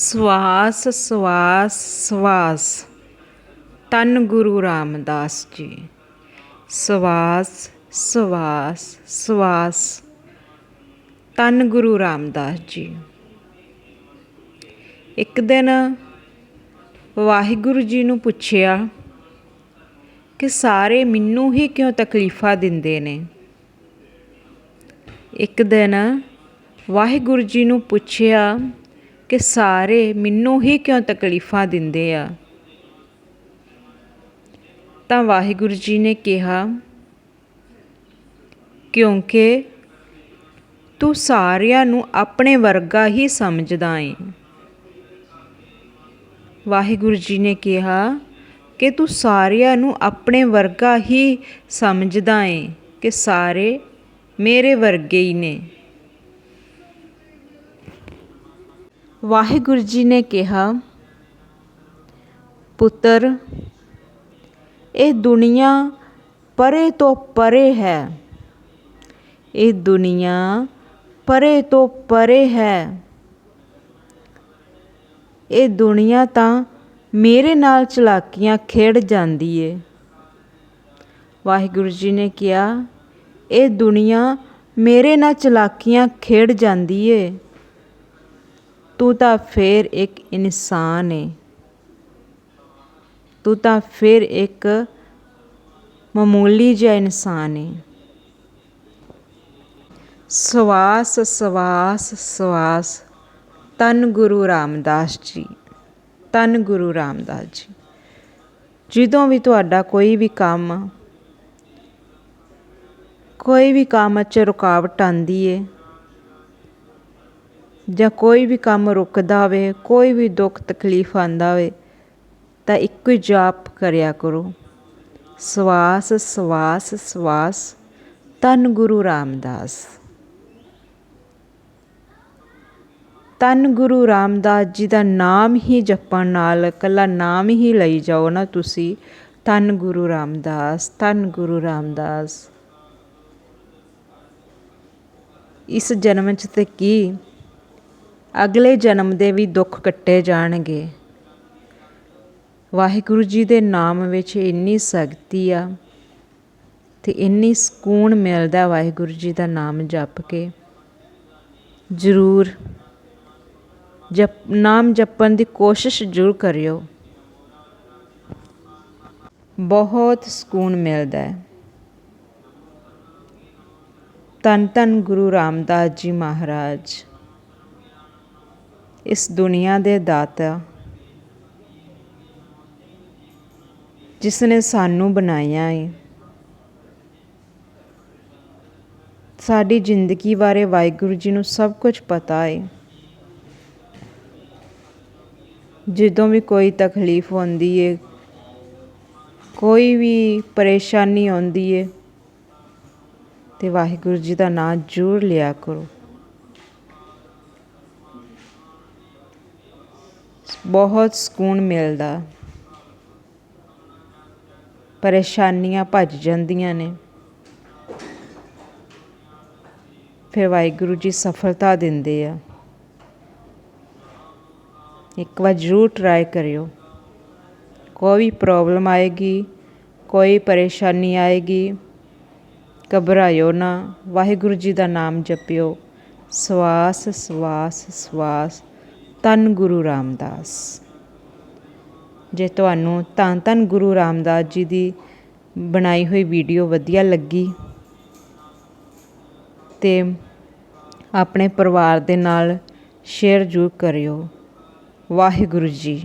ਸਵਾਸ ਸਵਾਸ ਸਵਾਸ। ਤਨ ਗੁਰੂ ਰਾਮਦਾਸ ਜੀ। ਸਵਾਸ ਸਵਾਸ ਸਵਾਸ। ਤਨ ਗੁਰੂ ਰਾਮਦਾਸ ਜੀ। ਇੱਕ ਦਿਨ ਵਾਹਿਗੁਰੂ ਜੀ ਨੂੰ ਪੁੱਛਿਆ ਕਿ ਸਾਰੇ ਮੈਨੂੰ ਹੀ ਕਿਉਂ ਤਕਲੀਫਾਂ ਦਿੰਦੇ ਨੇ? ਇੱਕ ਦਿਨ ਵਾਹਿਗੁਰੂ ਜੀ ਨੂੰ ਪੁੱਛਿਆ ਕਿ ਸਾਰੇ ਮੈਨੂੰ ਹੀ ਕਿਉਂ ਤਕਲੀਫਾਂ ਦਿੰਦੇ ਆ? ਤਾਂ ਵਾਹਿਗੁਰੂ ਜੀ ਨੇ ਕਿਹਾ, ਕਿਉਂਕਿ ਤੂੰ ਸਾਰਿਆਂ ਨੂੰ ਆਪਣੇ ਵਰਗਾ ਹੀ ਸਮਝਦਾ ਏ। ਵਾਹਿਗੁਰੂ ਜੀ ਨੇ ਕਿਹਾ, ਕਿ ਤੂੰ ਸਾਰਿਆਂ ਨੂੰ ਆਪਣੇ ਵਰਗਾ ਹੀ ਸਮਝਦਾ ਏ ਕਿ ਸਾਰੇ ਮੇਰੇ ਵਰਗੇ ਹੀ ਨੇ। ਵਾਹਿਗੁਰੂ ਜੀ ਨੇ ਕਿਹਾ, ਪੁੱਤਰ, ਇਹ ਦੁਨੀਆ ਪਰੇ ਤੋਂ ਪਰੇ ਹੈ। ਇਹ ਦੁਨੀਆ ਪਰੇ ਤੋਂ ਪਰੇ ਹੈ। ਇਹ ਦੁਨੀਆ ਤਾਂ ਮੇਰੇ ਨਾਲ ਚਲਾਕੀਆਂ ਖੇਡ ਜਾਂਦੀ ਏ। ਵਾਹਿਗੁਰੂ ਜੀ ਨੇ ਕਿਹਾ, ਇਹ ਦੁਨੀਆ ਮੇਰੇ ਨਾਲ ਚਲਾਕੀਆਂ ਖੇਡ ਜਾਂਦੀ ਏ। ਤੂੰ ਤਾਂ ਫੇਰ ਇੱਕ ਇਨਸਾਨ ਏ ਤੂੰ ਤਾਂ ਫਿਰ ਇੱਕ ਮਾਮੂਲੀ ਜਿਹਾ ਇਨਸਾਨ ਏ ਸਵਾਸ ਸਵਾਸ ਸਵਾਸ ਤਨ ਗੁਰੂ ਰਾਮਦਾਸ ਜੀ ਤਨ ਗੁਰੂ ਰਾਮਦਾਸ ਜੀ ਜਦੋਂ ਵੀ ਤੁਹਾਡਾ ਕੋਈ ਵੀ ਕੰਮ ਕੋਈ ਵੀ ਕੰਮ 'ਚ ਰੁਕਾਵਟ ਆਂਦੀ ਏ ਜਾਂ ਕੋਈ ਵੀ ਕੰਮ ਰੁਕਦਾ ਹੋਵੇ, ਕੋਈ ਵੀ ਦੁੱਖ ਤਕਲੀਫ ਆਉਂਦਾ ਹੋਵੇ, ਤਾਂ ਇੱਕੋ ਹੀ ਜਾਪ ਕਰਿਆ ਕਰੋ। ਸਵਾਸ ਸਵਾਸ ਸਵਾਸ ਤਨ ਗੁਰੂ ਰਾਮਦਾਸ। ਤਨ ਗੁਰੂ ਰਾਮਦਾਸ ਜੀ ਦਾ ਨਾਮ ਹੀ ਜਪਣ ਨਾਲ ਕੱਲਾ ਨਾਮ ਹੀ ਲਈ ਜਾਓ ਨਾ ਤੁਸੀਂ। ਤਨ ਗੁਰੂ ਰਾਮਦਾਸ ਤਨ ਗੁਰੂ ਰਾਮਦਾਸ। ਇਸ ਜਨਮ 'ਚ ਤੇ ਕੀ ਅਗਲੇ ਜਨਮ ਦੇ ਵੀ ਦੁੱਖ ਕੱਟੇ ਜਾਣਗੇ। ਵਾਹਿਗੁਰੂ ਜੀ ਦੇ ਨਾਮ ਵਿੱਚ ਇੰਨੀ ਸ਼ਕਤੀ ਆ ਤੇ ਇੰਨੀ ਸਕੂਨ ਮਿਲਦਾ ਵਾਹਿਗੁਰੂ ਜੀ ਦਾ ਨਾਮ ਜਪ ਕੇ। ਜ਼ਰੂਰ ਜਪ, ਨਾਮ ਜਪਣ ਦੀ ਕੋਸ਼ਿਸ਼ ਜ਼ਰੂਰ ਕਰਿਓ। ਬਹੁਤ ਸਕੂਨ ਮਿਲਦਾ ਹੈ। ਤਨ ਤਨ ਗੁਰੂ ਰਾਮਦਾਸ ਜੀ ਮਹਾਰਾਜ। ਇਸ ਦੁਨੀਆ ਦੇ ਦਾਤਾ ਜਿਸ ਨੇ ਸਾਨੂੰ ਬਣਾਇਆ ਹੈ ਸਾਡੀ ਜ਼ਿੰਦਗੀ ਬਾਰੇ ਵਾਹਿਗੁਰੂ ਜੀ ਨੂੰ ਸਭ ਕੁਝ ਪਤਾ ਹੈ ਜਦੋਂ ਵੀ ਕੋਈ ਤਕਲੀਫ ਹੁੰਦੀ ਹੈ ਕੋਈ ਵੀ ਪਰੇਸ਼ਾਨੀ ਆਉਂਦੀ ਹੈ ਤੇ ਵਾਹਿਗੁਰੂ ਜੀ ਦਾ ਨਾਮ ਜ਼ਰੂਰ ਲਿਆ ਕਰੋ। ਬਹੁਤ ਸਕੂਨ ਮਿਲਦਾ। ਪਰੇਸ਼ਾਨੀਆਂ ਭੱਜ ਜਾਂਦੀਆਂ ਨੇ। ਫਿਰ ਵਾਹਿਗੁਰੂ ਜੀ ਸਫਲਤਾ ਦਿੰਦੇ ਆ। ਇੱਕ ਵਾਰ ਜ਼ਰੂਰ ਟਰਾਈ ਕਰਿਓ। ਕੋਈ ਪ੍ਰੋਬਲਮ ਆਏਗੀ, ਕੋਈ ਪਰੇਸ਼ਾਨੀ ਆਏਗੀ, ਘਬਰਾਇਓ ਨਾ। ਵਾਹਿਗੁਰੂ ਜੀ ਦਾ ਨਾਮ ਜਪਿਓ। ਸਵਾਸ ਸਵਾਸ ਸਵਾਸ। ਧੰਨ ਗੁਰੂ ਰਾਮਦਾਸ। ਜੇ ਤੁਹਾਨੂੰ ਧੰਨ ਧੰਨ ਗੁਰੂ ਰਾਮਦਾਸ ਜੀ ਦੀ ਬਣਾਈ ਹੋਈ ਵੀਡੀਓ ਵਧੀਆ ਲੱਗੀ ਤੇ ਆਪਣੇ ਪਰਿਵਾਰ ਦੇ ਨਾਲ ਸ਼ੇਅਰ ਜ਼ਰੂਰ ਕਰਿਓ। ਵਾਹਿਗੁਰੂ ਜੀ